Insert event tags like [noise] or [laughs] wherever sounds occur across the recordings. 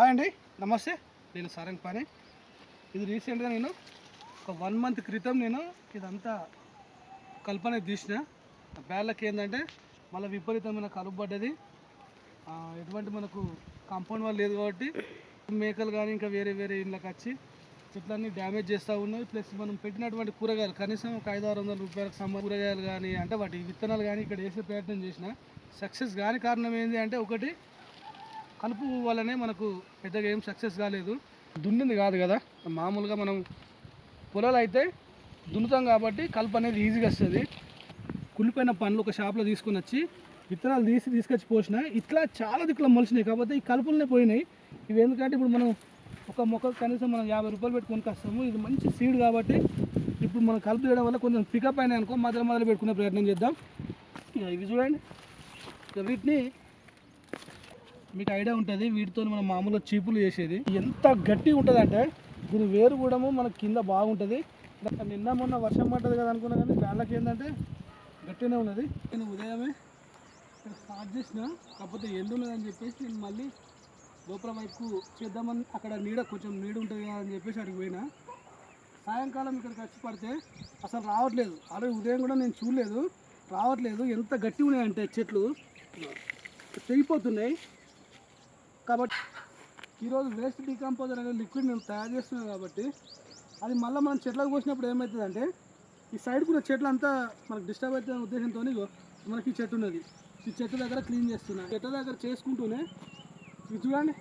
Hi అండి నమస్తే. నేను సారంగ్ పాని. ఇది రీసెంట్గా నేను ఒక వన్ మంత్ క్రితం నేను ఇదంతా కల్పన తీసిన. బ్యాళ్ళకి ఏంటంటే మళ్ళీ విపరీతమైన కలుపు పడ్డది. ఎటువంటి మనకు కాంపౌండ్ వాళ్ళు లేదు కాబట్టి మేకలు కానీ ఇంకా వేరే వేరే ఇళ్ళకి వచ్చి చెట్లన్నీ డ్యామేజ్ చేస్తూ ఉన్నాయి. ప్లస్ మనం పెట్టినటువంటి కూరగాయలు కనీసం ఒక ఐదు ఆరు వందల రూపాయలకు సంబంధించిన కూరగాయలు కానీ అంటే వాటి విత్తనాలు కానీ ఇక్కడ వేసే ప్రయత్నం చేసిన. సక్సెస్ కాని కారణం ఏంటి అంటే ఒకటి కలుపు వల్లనే మనకు పెద్దగా ఏం సక్సెస్ కాలేదు. దున్నింది కాదు కదా. మామూలుగా మనం పొలాలు అయితే దున్నుతాం కాబట్టి కలుపు అనేది ఈజీగా వస్తుంది. కుళ్ళిపోయిన పండ్లు ఒక షాప్లో తీసుకుని వచ్చి విత్తనాలు తీసి తీసుకొచ్చి పోసిన. ఇట్లా చాలా దిక్కులు మొలిచినాయి. కాబట్టి ఈ కలుపులనే పోయినాయి. ఇవి ఎందుకంటే ఇప్పుడు మనం ఒక మొక్క కనీసం మనం యాభై రూపాయలు పెట్టుకొని వస్తాము ఇది మంచి సీడ్ కాబట్టి ఇప్పుడు మనం కలుపు తీయడం వల్ల కొంచెం పికప్ అయినాయి అనుకో మొదలు మొదలు పెట్టుకునే ప్రయత్నం చేద్దాం. ఇక ఇవి చూడండి. ఇక వీటిని మీకు ఐడియా ఉంటుంది వీటితో మనం మామూలుగా చీపులు చేసేది. ఎంత గట్టిగా ఉంటుంది అంటే దీని వేరు కూడా మనకు కింద బాగుంటుంది. నిన్న మొన్న వర్షం పడ్డది కదా అనుకున్నా కానీ వేళ్ళకి ఏంటంటే గట్టినే ఉన్నది. నేను ఉదయమే ఇక్కడ స్టార్ట్ చేసిన కాకపోతే ఎండు చెప్పేసి నేను మళ్ళీ లోపల వైపు చేద్దామని అక్కడ నీడ కొంచెం నీడ ఉంటుంది కదా అని చెప్పేసి అడిగి పోయినా. సాయంకాలం ఇక్కడికి వచ్చి పడితే అసలు రావట్లేదు. ఆల్రెడీ ఉదయం కూడా నేను చూడలేదు. రావట్లేదు. ఎంత గట్టిగా ఉన్నాయంటే చెట్లు. తెగిపోతున్నాయి. కాబట్టి ఈరోజు వేస్ట్ డీకంపోజర్ అనే లిక్విడ్ మేము తయారు చేస్తున్నాం కాబట్టి అది మళ్ళీ మనం చెట్లకు పోసినప్పుడు ఏమవుతుందంటే ఈ సైడ్ కూడా చెట్లు అంతా మనకు డిస్టర్బ్ అవుతున్న ఉద్దేశంతో మనకి ఈ చెట్టు ఉన్నది. ఈ చెట్టు దగ్గర క్లీన్ చేస్తున్నా. చెట్టు దగ్గర చేసుకుంటూనే ఇది చూడండి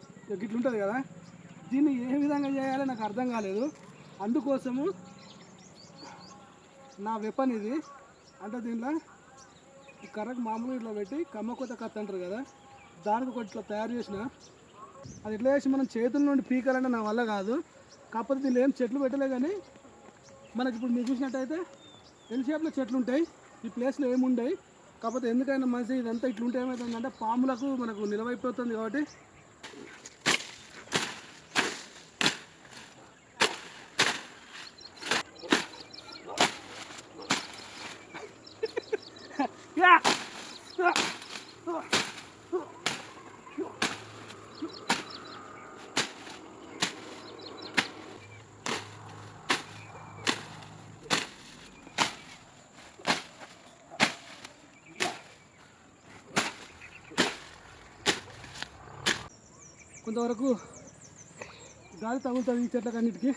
గిట్ల ఉంటుంది కదా. దీన్ని ఏ విధంగా చేయాలో నాకు అర్థం కాలేదు. అందుకోసము నా వెపన్ ఇది. అంటే దీనిలో ఈ కర్రకు మామూలుగా ఇట్లా పెట్టి కమ్మకొత్త కత్త అంటారు కదా. దానికి ఒకటి ఇట్లా తయారు చేసిన. అది ఎట్లా చేసి మనం చేతుల నుండి పీకాలంటే నా వల్ల కాదు కాకపోతే దీనిలో ఏం చెట్లు పెట్టలే కానీ మనకి ఇప్పుడు మీరు చూసినట్టయితే ఎల్ షేప్లో చెట్లు ఉంటాయి ఈ ప్లేస్లో ఏముండయి కాకపోతే ఎందుకైనా మంచి ఇదంతా ఇట్లుంటే ఏమవుతుందంటే పాములకు మనకు నిలవైపోతుంది కాబట్టి యా! [laughs] కొంతవరకు గాలి తగులుతుంది ఈ చెట్లకన్నిటికీ.